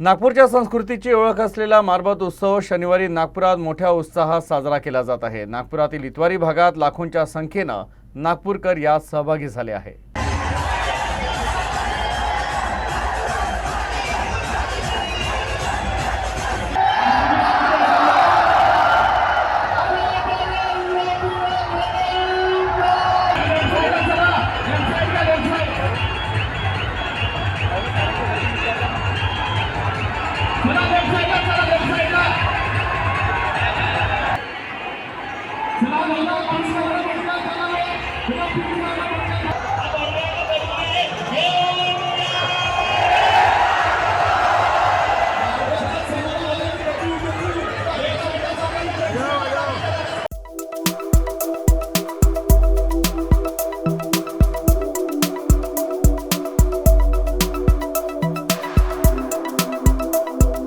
नागपूरच्या संस्कृतीची ओळख असलेला मारबत उत्सव शनिवारी नागपुरात मोठ्या उत्साहात साजरा केला जात आहे. नागपुरातील इतवारी भागात लाखोंच्या संख्येनं नागपूरकर यात सहभागी झाले आहे つながりのパスが出てきた。